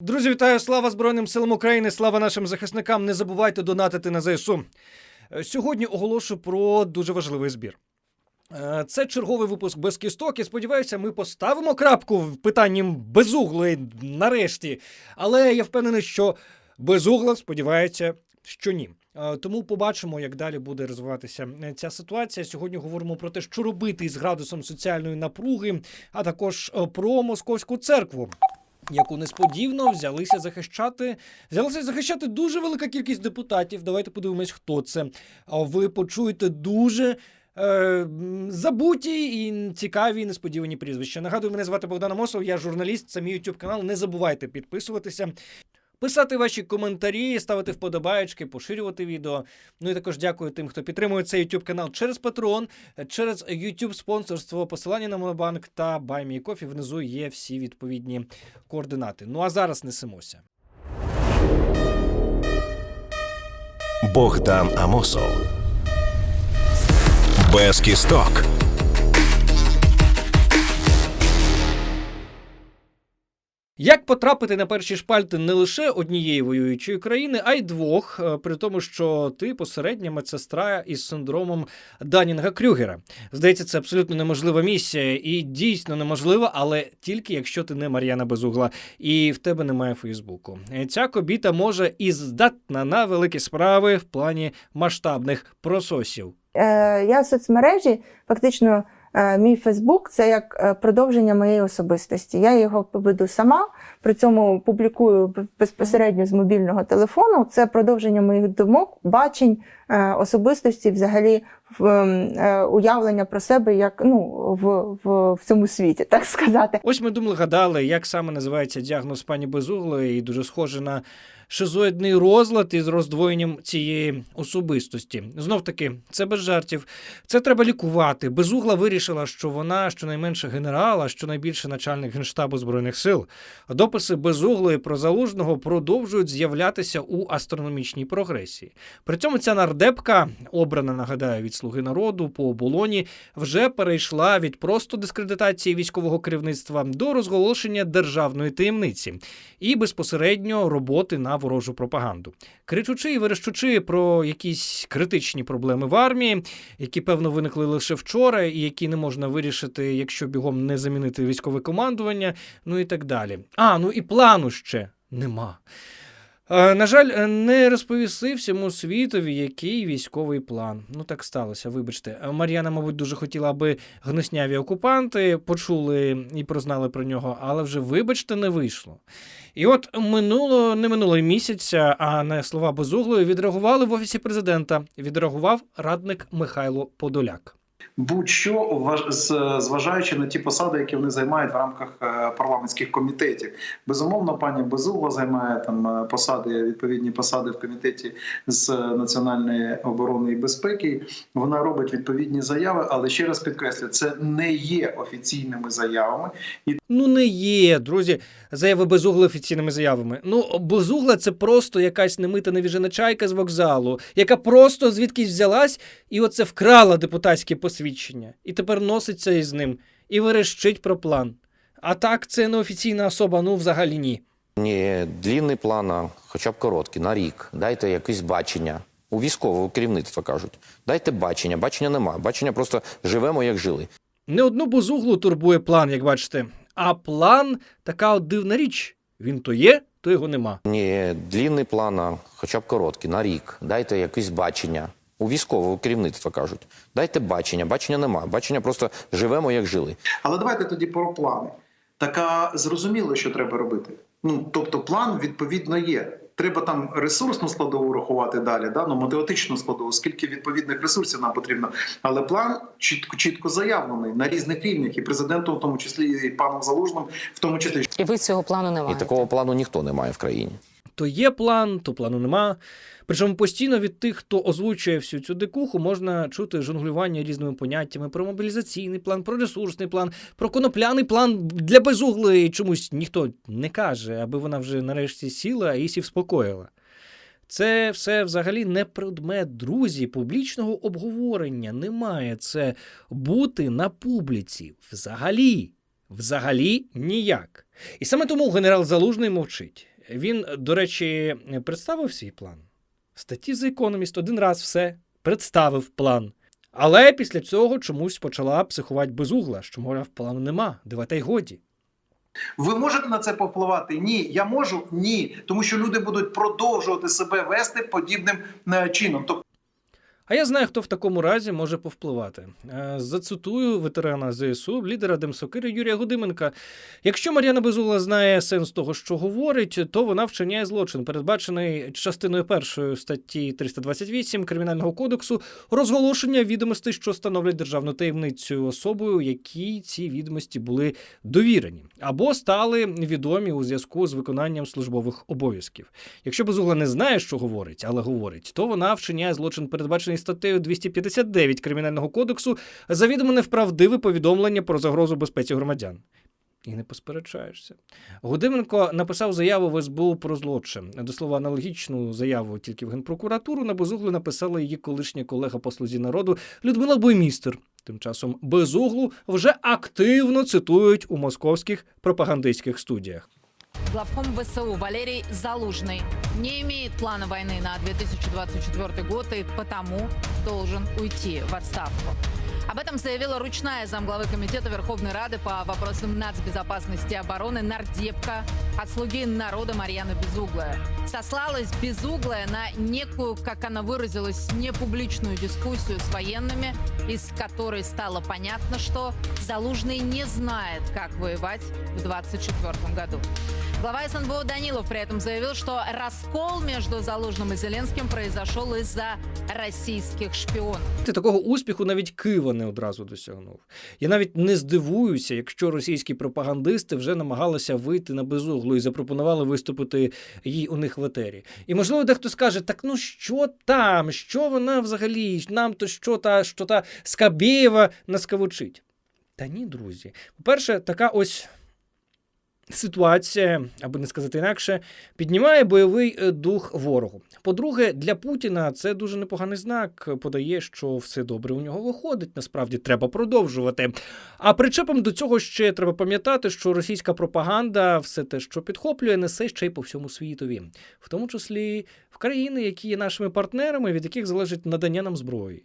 Друзі, вітаю! Слава Збройним силам України! Слава нашим захисникам! Не забувайте донатити на ЗСУ. Е, Сьогодні оголошую про дуже важливий збір. Е, Це черговий випуск без кісток, і сподіваюся, ми поставимо крапку в питанні безуглої нарешті. Але я впевнений, що безугла сподівається, що ні. Е, Тому побачимо, як далі буде розвиватися ця ситуація. Сьогодні говоримо про те, що робити із градусом соціальної напруги, а також про московську церкву. Яку несподівано взялися захищати, Взялися захищати дуже велика кількість депутатів. Давайте подивимось, хто це. Ви почуєте дуже е, забуті і цікаві і несподівані прізвища. Нагадую, мене звати Богдан Мосов, я журналіст, це мій YouTube канал. Не забувайте підписуватися. Писати ваші коментарі, ставити вподобаєчки, поширювати відео. Ну і також дякую тим, хто підтримує цей YouTube канал через Patreon, через YouTube спонсорство, посилання на Монобанк та BuyMeCoffee. Внизу є всі відповідні координати. Ну а зараз несемося. Богдан Амосов. Без кісток. Як потрапити на перші шпальти не лише однієї воюючої країни, а й двох, е, при тому, що ти посередня медсестра із синдромом Данінга Крюгера. Здається, це абсолютно неможлива місія, і дійсно неможлива, але тільки якщо ти не Мар'яна Безугла і в тебе немає Фейсбуку. Е, Ця кобіта може і здатна на великі справи в плані масштабних прососів. Е, я в соцмережі, фактично, мій Фейсбук це як е, продовження моєї особистості. Я його веду сама, при цьому публікую безпосередньо з мобільного телефону. Це продовження моїх думок, бачень, е, особистості, взагалі ем, е, уявлення про себе як ну, в, в, в цьому світі, так сказати. Ось ми думали, гадали, як саме називається діагноз пані Безуглої, і дуже схоже на шизоїдний розлад із роздвоєнням цієї особистості. Знов таки, це без жартів. Це треба лікувати. Безугла вирішила, що вона щонайменше генерал, а щонайбільше начальник генштабу збройних сил. Дописи безуглої про залужного продовжують з'являтися у астрономічній прогресії. При цьому ця нардепка, обрана, нагадаю, від слуги народу по оболоні, вже перейшла від просто дискредитації військового керівництва до розголошення державної таємниці і безпосередньо роботи на ворожу пропаганду. Кричучи і верещучи про якісь критичні проблеми в армії, які певно виникли лише вчора, і які не можна вирішити, якщо бігом не замінити військове командування, ну і так далі. А, ну і плану ще нема. Е, На жаль, е, не розповіси всьому світові, який військовий план. Ну так сталося, вибачте. Е, Мар'яна, мабуть, дуже хотіла, аби гносняві окупанти почули і прознали про нього, але вже, вибачте, не вийшло. І от минуло не минуло місяця, а на слова Безуглої відреагували в офісі президента. Відреагував радник Михайло Подоляк. Будь-що зважаючи на ті посади, які вони займають в рамках е, парламентських комітетів. Безумовно, пані Безугла займає там е, посади, відповідні посади в комітеті з національної оборони і безпеки. Вона робить відповідні заяви, але ще раз підкреслю, це не є офіційними заявами, і Ну, не є, друзі, заяви безугли офіційними заявами. Ну, безугла це просто якась немита невіжена чайка з вокзалу, яка просто звідкись взялась і оце вкрала депутатське посвідчення. І тепер носиться із ним і верещить про план. А так, це не офіційна особа, ну взагалі ні. Ні, длінний план, а хоча б короткий, на рік. Дайте якесь бачення. У військового керівництва кажуть. Дайте бачення. Бачення нема. Бачення просто живемо, як жили. Не одну безуглу турбує план, як бачите. А план така от дивна річ. Він то є, то його нема. Ні, длінний план, а хоча б короткий, на рік. Дайте якесь бачення. У військового керівництва кажуть. Дайте бачення. Бачення нема. Бачення просто живемо, як жили. Але давайте тоді про плани. Така зрозуміло, що треба робити. Ну тобто, план відповідно є. Треба там ресурсну складову рахувати далі, да? ну, математичну складову, скільки відповідних ресурсів нам потрібно. Але план чітко чітко заявлений на різних рівнях, і президентом, в тому числі і паном Залужним, в тому числі. І ви цього плану не І такого плану ніхто не має в країні. То є план, то плану нема. Причому постійно від тих, хто озвучує всю цю дикуху, можна чути жонглювання різними поняттями про мобілізаційний план, про ресурсний план, про конопляний план для безуглої. Чомусь ніхто не каже, аби вона вже нарешті сіла і сі вспокоїла. Це все взагалі не предмет друзі публічного обговорення. Немає це бути на публіці. Взагалі, взагалі ніяк. І саме тому генерал Залужний мовчить. Він, до речі, представив свій план. Статті The Economist один раз все представив план. Але після цього чомусь почала психувати безугла, що, мовляв, плану нема, дивата й годі. Ви можете на це повпливати? Ні. Я можу? Ні. Тому що люди будуть продовжувати себе вести подібним е, чином. А я знаю, хто в такому разі може повпливати. Е, Зацитую ветерана ЗСУ, лідера Демсокири Юрія Гудименка. Якщо Мар'яна Безугла знає сенс того, що говорить, то вона вчиняє злочин, передбачений частиною першої статті 328 Кримінального кодексу, розголошення відомостей, що становлять державну таємницю особою, якій ці відомості були довірені, або стали відомі у зв'язку з виконанням службових обов'язків. Якщо Безугла не знає, що говорить, але говорить, то вона вчиняє злочин, передбачений статтею 259 Кримінального кодексу, завідомо невправдиве повідомлення про загрозу безпеці громадян. І не посперечаєшся. Гудименко написав заяву в СБУ про злочин. До слова, аналогічну заяву тільки в Генпрокуратуру на Безуглу написала її колишня колега по слузі народу Людмила Боймістер. Тим часом Безуглу вже активно цитують у московських пропагандистських студіях. Главком ВСУ Валерий Залужный не имеет плана войны на 2024 год и потому должен уйти в отставку. Об этом заявила ручная замглавы Комитета Верховной Рады по вопросам нацбезопасности и обороны нардепка от слуги народа Марьяна Безуглая. Сослалась Безуглая на некую, как она выразилась, непубличную дискуссию с военными, из которой стало понятно, что Залужный не знает, как воевать в 2024 году. Глава СНБО Данилов при этом заявил, что раскол между Залужным и Зеленским произошел из-за российских шпионов. Ти такого успіху навіть Кива не одразу досягнув. Я навіть не здивуюся, якщо російські пропагандисти вже намагалися вийти на безуглу і запропонували виступити їй у них в етері. І можливо, дехто скаже: так ну що там? Що вона взагалі? Нам то що та що та Скабєєва наскавучить? Та ні, друзі. По-перше, така ось. Ситуація, аби не сказати інакше, піднімає бойовий е, дух ворогу. По-друге, для Путіна це дуже непоганий знак. Подає, що все добре у нього виходить. Насправді треба продовжувати. А причепом до цього ще треба пам'ятати, що російська пропаганда все те, що підхоплює, несе ще й по всьому світові, в тому числі в країни, які є нашими партнерами, від яких залежить надання нам зброї.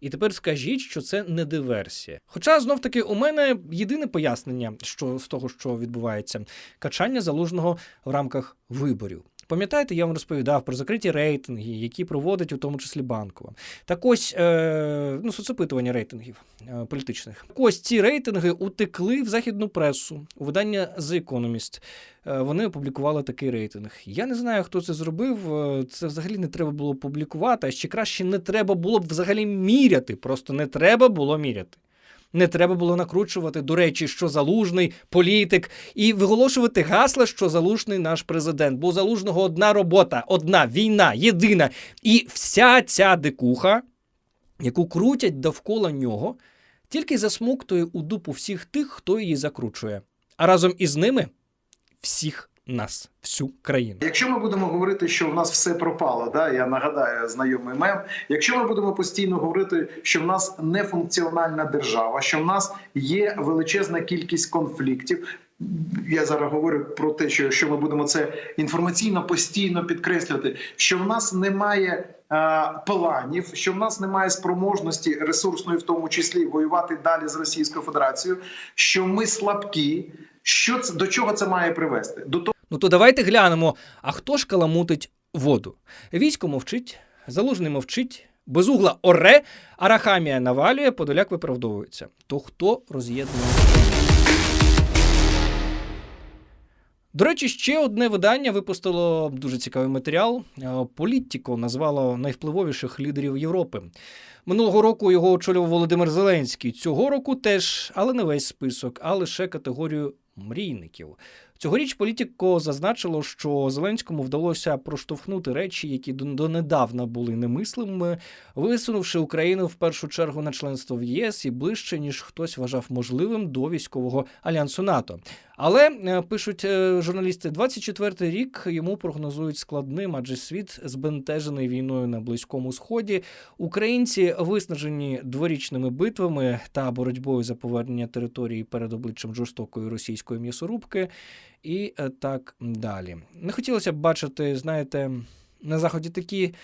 І тепер скажіть, що це не диверсія. Хоча знов таки у мене єдине пояснення, що з того, що відбувається, качання залужного в рамках виборів. Пам'ятаєте, я вам розповідав про закриті рейтинги, які проводить у тому числі банкова. Так ось е, ну, соцопитування рейтингів е, політичних. Так ось ці рейтинги утекли в західну пресу, у видання The Economist. Е, Вони опублікували такий рейтинг. Я не знаю, хто це зробив. Це взагалі не треба було публікувати, а ще краще не треба було б взагалі міряти. Просто не треба було міряти. Не треба було накручувати, до речі, що залужний політик, і виголошувати гасла, що залужний наш президент. Бо у залужного одна робота, одна війна, єдина. І вся ця дикуха, яку крутять довкола нього, тільки засмоктує у дупу всіх тих, хто її закручує. А разом із ними всіх нас, всю країну. Якщо ми будемо говорити, що в нас все пропало, да я нагадаю знайомий мем. Якщо ми будемо постійно говорити, що в нас нефункціональна держава, що в нас є величезна кількість конфліктів. Я зараз говорю про те, що якщо ми будемо це інформаційно постійно підкреслювати, що в нас немає е, планів, що в нас немає спроможності ресурсної, в тому числі воювати далі з Російською Федерацією, що ми слабкі. Що це до чого це має привести? До того. Ну то давайте глянемо, а хто ж каламутить воду? Військо мовчить, залужний мовчить, безугла оре, арахамія навалює, подоляк виправдовується. То хто роз'єднує? До речі, ще одне видання випустило дуже цікавий матеріал. Політіко назвало найвпливовіших лідерів Європи. Минулого року його очолював Володимир Зеленський. Цього року теж, але не весь список, а лише категорію мрійників. Цьогоріч політико зазначило, що Зеленському вдалося проштовхнути речі, які до- донедавна були немислимими, висунувши Україну в першу чергу на членство в ЄС і ближче, ніж хтось вважав можливим до військового альянсу НАТО. Але е, пишуть е, журналісти, 24-й рік йому прогнозують складним, адже світ збентежений війною на близькому сході. Українці виснажені дворічними битвами та боротьбою за повернення території перед обличчям жорстокої російської м'ясорубки. І е, так далі. Не хотілося б бачити, знаєте, на заході такі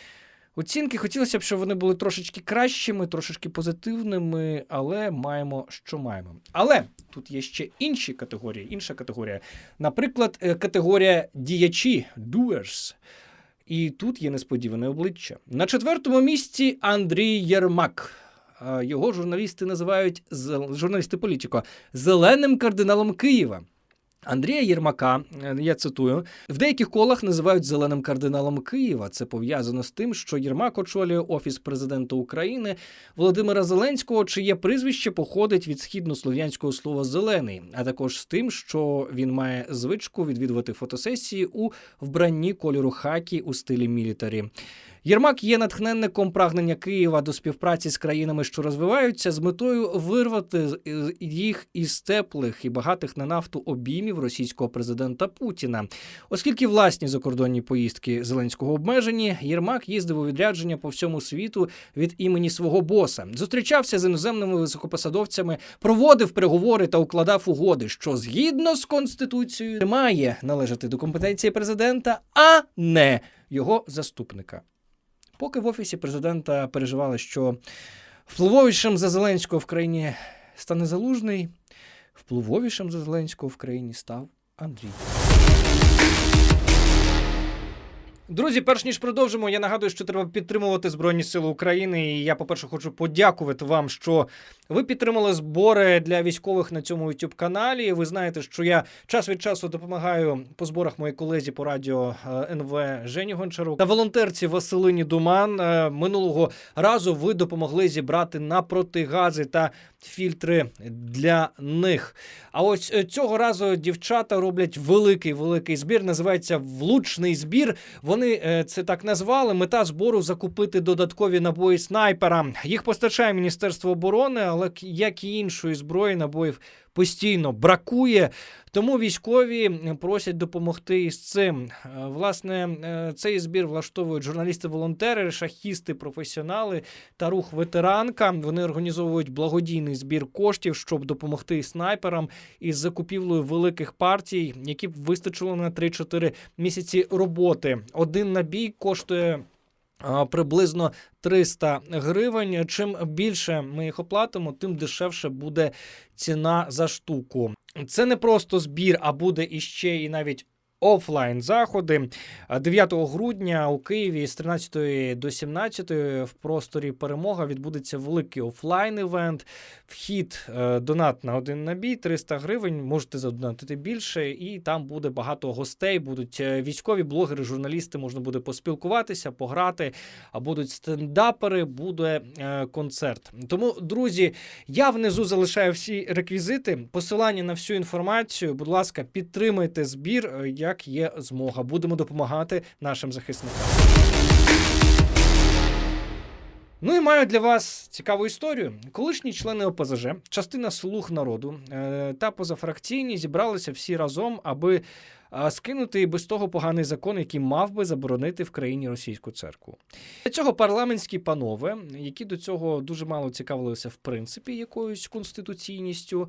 оцінки. Хотілося б, щоб вони були трошечки кращими, трошечки позитивними, але маємо, що маємо. Але тут є ще інші категорії. Інша категорія. Наприклад, е, категорія діячі doers. І тут є несподіване обличчя. На четвертому місці Андрій Єрмак. Його журналісти називають журналісти політико зеленим кардиналом Києва. Андрія Єрмака, е, я цитую, в деяких колах називають зеленим кардиналом Києва. Це пов'язано з тим, що Єрмак очолює офіс президента України Володимира Зеленського, чиє прізвище походить від східнослов'янського слова зелений, а також з тим, що він має звичку відвідувати фотосесії у вбранні кольору хакі у стилі мілітарі. Єрмак є натхненником прагнення Києва до співпраці з країнами, що розвиваються, з метою вирвати їх із теплих і багатих на нафту обіймів російського президента Путіна. Оскільки власні закордонні поїздки Зеленського обмежені, Єрмак їздив у відрядження по всьому світу від імені свого боса, зустрічався з іноземними високопосадовцями, проводив переговори та укладав угоди, що згідно з конституцією має належати до компетенції президента, а не його заступника. Поки в офісі президента переживали, що впливовішим за Зеленського в країні стане залужний, впливовішим за Зеленського в країні став Андрій. Друзі, перш ніж продовжимо, я нагадую, що треба підтримувати Збройні Сили України. І я, по-перше, хочу подякувати вам, що ви підтримали збори для військових на цьому youtube каналі. Ви знаєте, що я час від часу допомагаю по зборах моїй колезі по радіо е, НВ Жені Гончарук та волонтерці Василині Думан. Е, Минулого разу ви допомогли зібрати на протигази та фільтри для них. А ось е, цього разу дівчата роблять великий великий збір. Називається влучний збір. Вони е, це так назвали. Мета збору закупити додаткові набої снайпера. Їх постачає Міністерство оборони, але як і іншої зброї, набоїв постійно бракує. Тому військові просять допомогти із цим. Е, Власне, е, цей збір влаштовують журналісти-волонтери, шахісти, професіонали та рух ветеранка. Вони організовують благодійний збір коштів, щоб допомогти снайперам із закупівлею великих партій, які б вистачило на 3-4 місяці роботи. Один набій коштує. Приблизно 300 гривень. Чим більше ми їх оплатимо, тим дешевше буде ціна за штуку. Це не просто збір, а буде іще і навіть. Офлайн заходи 9 грудня у Києві з 13 до 17 в просторі перемога відбудеться великий офлайн івент. Вхід е, донат на один набій 300 гривень. Можете задонатити більше, і там буде багато гостей. Будуть е, військові блогери, журналісти. Можна буде поспілкуватися, пограти. А будуть стендапери, буде е, концерт. Тому, друзі, я внизу залишаю всі реквізити. Посилання на всю інформацію. Будь ласка, підтримайте збір, е, як є змога. Будемо допомагати нашим захисникам. Ну і маю для вас цікаву історію. Колишні члени ОПЗЖ, частина слуг народу е, та позафракційні зібралися всі разом, аби скинути без того поганий закон, який мав би заборонити в країні російську церкву. Для цього парламентські панове, які до цього дуже мало цікавилися в принципі якоюсь конституційністю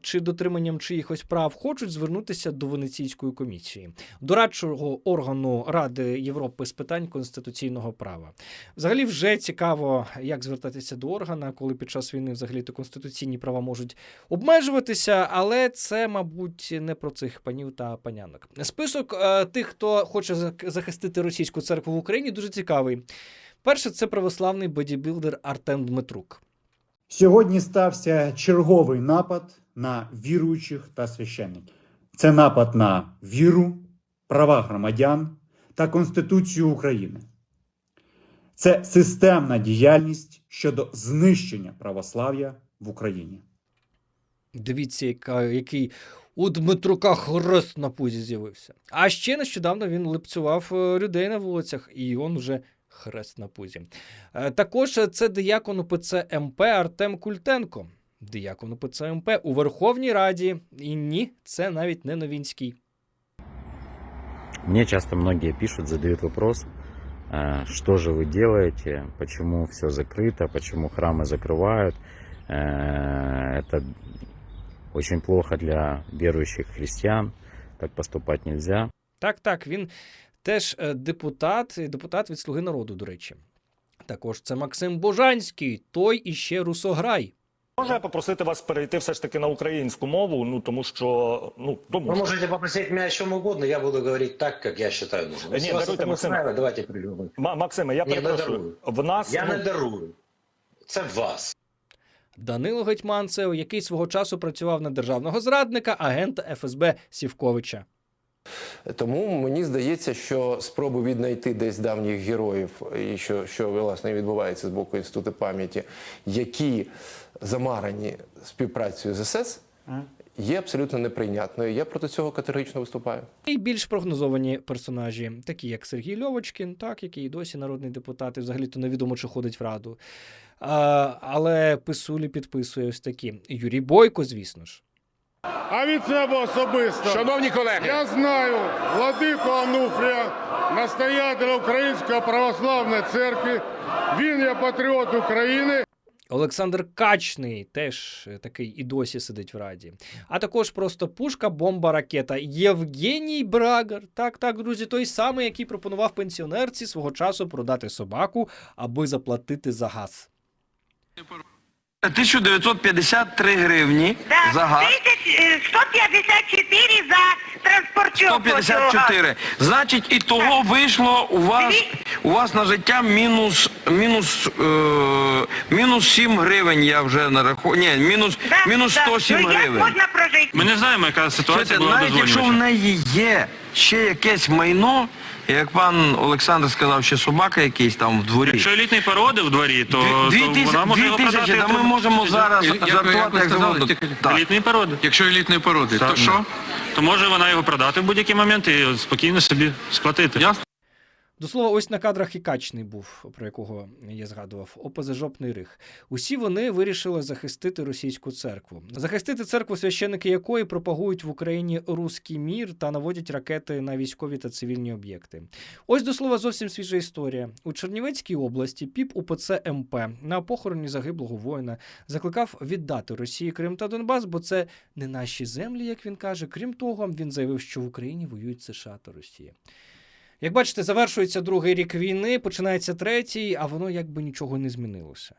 чи дотриманням чиїхось прав, хочуть звернутися до Венеційської комісії, дорадчого органу Ради Європи з питань конституційного права. Взагалі, вже цікаво, як звертатися до органа, коли під час війни взагалі то конституційні права можуть обмежуватися, але це, мабуть, не про цих панів та панянок. Список е, тих, хто хоче захистити російську церкву в Україні, дуже цікавий. Перше, це православний бодібілдер Артем Дмитрук. Сьогодні стався черговий напад на віруючих та священників. Це напад на віру, права громадян та Конституцію України. Це системна діяльність щодо знищення православ'я в Україні. Дивіться, яка, який у Дмитрука хрест на пузі з'явився. А ще нещодавно він липцював е, людей на вулицях, і он вже хрест на пузі. Е, Також це диякон УПЦ МП Артем Культенко. Диякон УПЦ МП у Верховній Раді. І ні, це навіть не Новінський. Мне часто многие пишут, задают вопрос, э, что же вы делаете, почему все закрыто, почему храмы закрывают. Э, Это очень плохо для верующих христиан. Так поступать нельзя. Так, так, він теж е, депутат, і депутат від Слуги народу, до речі. Також це Максим Божанський, той іще русограй. Можу я попросити вас перейти все ж таки на українську мову, ну тому що ну тому Вы що можете попросить меня о чем угодно, я буду говорить так, как я считаю нужным. Не, Если вас даруйте, это не Максим. устраивает, давайте придумаем. Ма- Максиме, я Ні, не перепрошую. дарую. В нас Я ну, не дарую. Це вас. Данило Гетьманцев, який свого часу працював на державного зрадника, агента ФСБ Сівковича. Тому мені здається, що спроби віднайти десь давніх героїв, і що, що власне відбувається з боку інституту пам'яті, які замарані співпрацею з СС, є абсолютно неприйнятною. Я проти цього категорично виступаю. І більш прогнозовані персонажі, такі як Сергій Льовочкін, так, який і досі народний депутат, і взагалі-то невідомо, чи ходить в раду. А, але писулі підписує ось такі. Юрій Бойко, звісно ж. А від себе особисто. Шановні колеги, Я знаю владику Ануфрія, настоятеля Української православної церкви. Він є патріот України. Олександр Качний теж такий і досі сидить в раді. А також просто пушка, бомба, ракета. Євгеній Брагар. Так, так, друзі, той самий, який пропонував пенсіонерці свого часу продати собаку, аби заплатити за газ. 1953 гривні за газ. 154 за транспортер. 154. Значить, і того вийшло у вас у вас на життя мінус мінус е, мінус 7 гривень. Я вже нарахую. Ні, мінус мінус 107 ну, як гривень. можна прожити? Ми не знаємо, яка Слухайте, навіть якщо в неї є ще якесь майно, як пан Олександр сказав, ще собака якийсь там в дворі. Якщо елітні породи в дворі, то, Дві то тисячі, вона може дві його тисячі, продати. та ми можемо зараз Як ви- як жартувати ви як сказали, завгодно. тільки- Так. Елітної породи. якщо елітної породи, Так, що? То може вона його продати в будь-який момент і спокійно собі сплатити. Ясно. До слова, ось на кадрах і Качний був, про якого я згадував, опозажопний рих. Усі вони вирішили захистити російську церкву. Захистити церкву, священники якої пропагують в Україні руський мір та наводять ракети на військові та цивільні об'єкти. Ось до слова зовсім свіжа історія. У Чернівецькій області піп УПЦ МП на похороні загиблого воїна закликав віддати Росії Крим та Донбас, бо це не наші землі, як він каже. Крім того, він заявив, що в Україні воюють США та Росія. Як бачите, завершується другий рік війни, починається третій, а воно якби нічого не змінилося.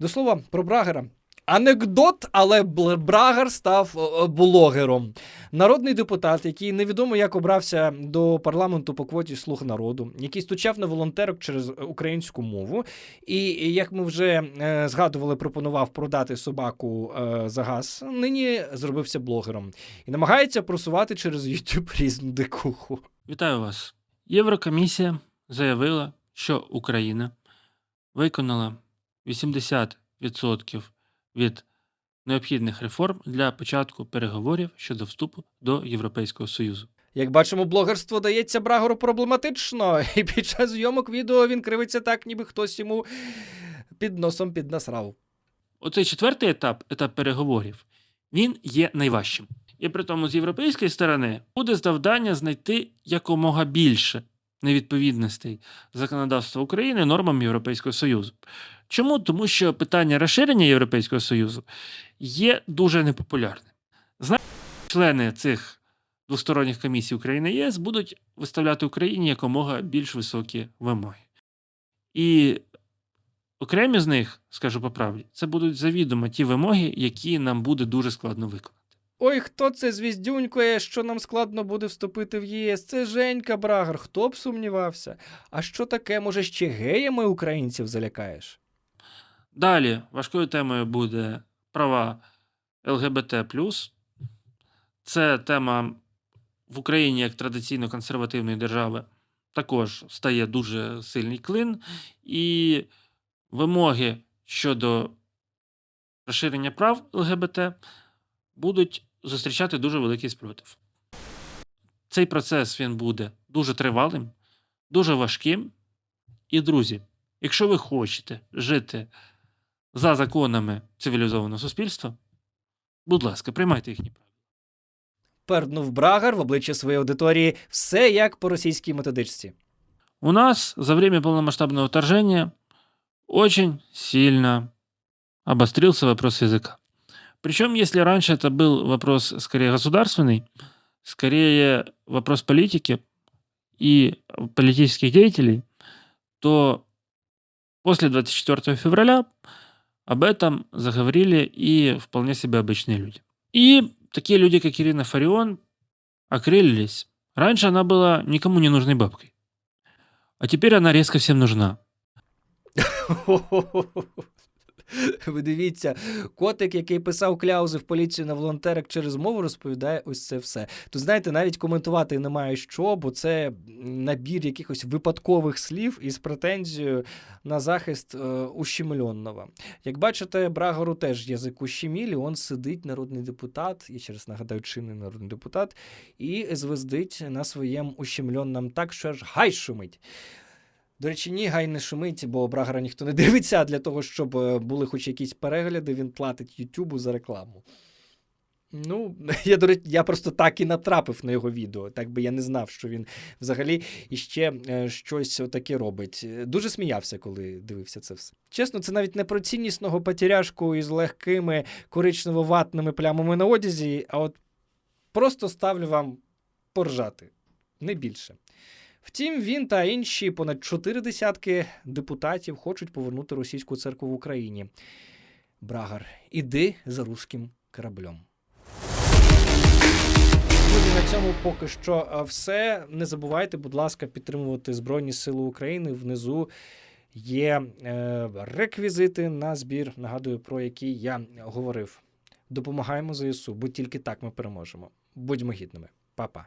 До слова, про Брагера. Анекдот, але Брагер став е, е, блогером. Народний депутат, який невідомо як обрався до парламенту по квоті слуг народу, який стучав на волонтерок через українську мову, і як ми вже е, згадували, пропонував продати собаку е, за газ. Нині зробився блогером і намагається просувати через YouTube різну дикуху. Вітаю вас. Єврокомісія заявила, що Україна виконала 80% від необхідних реформ для початку переговорів щодо вступу до Європейського Союзу. Як бачимо, блогерство дається Брагору проблематично, і під час зйомок відео він кривиться так, ніби хтось йому під носом піднасрав. Оцей четвертий етап, етап переговорів, він є найважчим. І при тому з європейської сторони буде завдання знайти якомога більше невідповідностей законодавства України нормам Європейського Союзу. Чому? Тому що питання розширення Європейського Союзу є дуже непопулярним. Знаєте, члени цих двосторонніх комісій України ЄС будуть виставляти Україні якомога більш високі вимоги. І окремі з них, скажу по правді, це будуть завідомо ті вимоги, які нам буде дуже складно виконати. Ой, хто це звіздюнькає, що нам складно буде вступити в ЄС? Це Женька Брагер, хто б сумнівався. А що таке, може, ще геями українців залякаєш? Далі важкою темою буде права ЛГБТ. Це тема в Україні як традиційно консервативної держави також стає дуже сильний клин, і вимоги щодо розширення прав ЛГБТ будуть зустрічати дуже великий спротив. Цей процес він буде дуже тривалим, дуже важким. І, друзі, якщо ви хочете жити за законами цивілізованого суспільства, будь ласка, приймайте їхні правила. Перднув Брагер в обличчя своєї аудиторії все як по російській методичці. У нас за время полномасштабного вторжения очень сильно обострился вопрос языка. Причем, если раньше это был вопрос скорее государственный, скорее вопрос политики и политических деятелей, то после 24 февраля об этом заговорили и вполне себе обычные люди. И такие люди, как Ирина Фарион, окрылились. Раньше она была никому не нужной бабкой. А теперь она резко всем нужна. Ви дивіться, котик, який писав кляузи в поліцію на волонтерах через мову, розповідає ось це все. Тут знаєте, навіть коментувати немає що, бо це набір якихось випадкових слів із претензією на захист е, ущемленого. Як бачите, Брагору теж язик ущемілі, он сидить народний депутат, і через нагадаю, чинний народний депутат, і звездить на своєму ущемленном так, що аж гай шумить. До речі, ні, гай не шумить, бо Брагера ніхто не дивиться, а для того, щоб е, були хоч якісь перегляди, він платить Ютубу за рекламу. Ну, я, до речі, я просто так і натрапив на його відео. Так би я не знав, що він взагалі іще е, щось таке робить. Дуже сміявся, коли дивився це все. Чесно, це навіть не про ціннісного потеряшку із легкими коричнево-ватними плямами на одязі, а от просто ставлю вам поржати. Не більше. Втім, він та інші понад чотири десятки депутатів хочуть повернути російську церкву в Україні. Брагар, іди за руським кораблем. Друзі, на цьому поки що все. Не забувайте, будь ласка, підтримувати Збройні Сили України. Внизу є е, реквізити на збір. Нагадую, про які я говорив. Допомагаємо ЗСУ, бо тільки так ми переможемо. Будьмо гідними. Па-па.